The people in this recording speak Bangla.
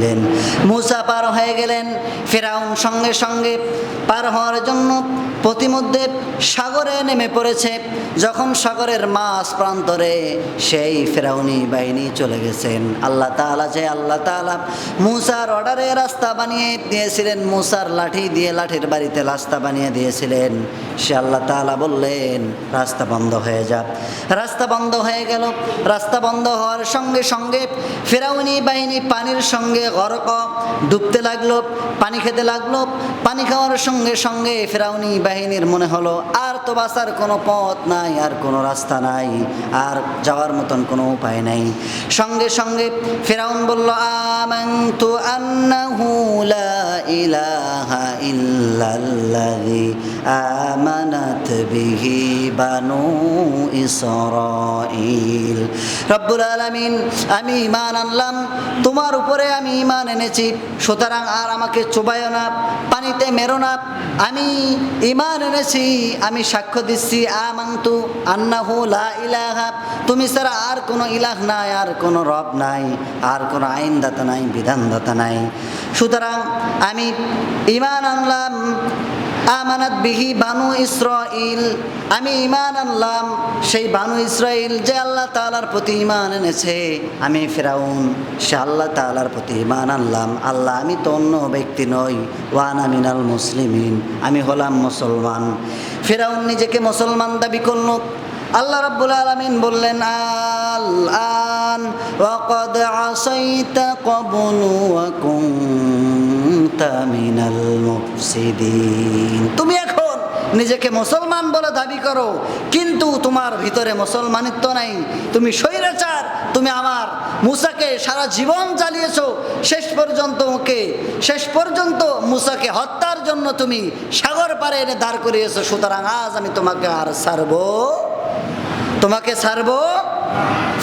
গেলেন মুসা পার হয়ে গেলেন ফেরাউন সঙ্গে সঙ্গে। পার হওয়ার জন্য প্রতিমধ্যে সাগরে নেমে পড়েছে। যখন সাগরের মাছ প্রান্তরে সেই ফেরাউনি বাহিনী চলে গেছেন। আল্লাহ তাআলা যে আল্লাহ তাআলা মুসার অর্ডারে রাস্তা বানিয়ে দিয়েছিলেন, মুসার লাঠি দিয়ে লাঠির বাড়িতে রাস্তা বানিয়ে দিয়েছিলেন। সে আল্লাহ তাআলা বললেন, রাস্তা বন্ধ হয়ে যাক রাস্তা বন্ধ হয়ে গেল। রাস্তা বন্ধ হওয়ার সঙ্গে সঙ্গে ফেরাউনি বাহিনী পানির সঙ্গে গরক, ডুবতে লাগল, পানি খেতে লাগল। পানি খাওয়ার সঙ্গে সঙ্গে ফেরাউনি বাহিনীর মনে হলো, আর তো বাঁচার কোনো পথ নাই, আর কোনো রাস্তা নাই, আর যাওয়ার মতন কোনো উপায় নাই। সঙ্গে সঙ্গে ফেরাউন বলল, আমান্তু আন্নাহু লা আমানাত বিহি বানু ইসরাঈল। রব্বুল আলামিন, আমি ঈমান আনলাম, তোমার উপরে আমি ঈমান এনেছি, সুতরাং আর আমাকে চোবায় না, পানিতে মেরো না। আমি ঈমান এনেছি, আমি সাক্ষ্য দিচ্ছি, আমান্তু আন্নাহু লা ইলাহা। তুমি ছাড়া আর কোনো ইলাহ নাই, আর কোনো রব নাই, আর কোনো আইনদাতা নাই, বিধানদাতা নাই। সুতরাং আমি ঈমান আনলাম। আমানাত বিহি বানু ইসরাইল আমি ইমান আনলাম। সেই বানু ইসরাইল যে আল্লাহ তাআলার প্রতি ইমান এনেছে, আমি ফেরাউন, সে আল্লাহ তাআলার প্রতি ইমান আনলাম। আল্লাহ, আমি তো অন্য ব্যক্তি নই। ওয়ানা আমিনাল মুসলিমিন। আমি হলাম মুসলমান। ফেরাউন নিজেকে মুসলমান দাবি করল। আল্লাহ রাব্বুল আলামিন বললেন আল আন ওয়াকাদ আসাইতা ক্বাবলু ওয়া তুমি এখন নিজেকে মুসলমান বলে দাবি করো, কিন্তু তোমার ভিতরে মুসলমানিত্ব নাই। তুমি স্বৈরাচার, তুমি আমার মুসাকে সারা জীবন চালিয়েছো শেষ পর্যন্ত ওকে, শেষ পর্যন্ত মুসাকে হত্যার জন্য তুমি সাগর পারে এনে দাঁড় করিয়েছো। সুতরাং আজ আমি তোমাকে আর ছাড়বো, তোমাকে ছাড়বো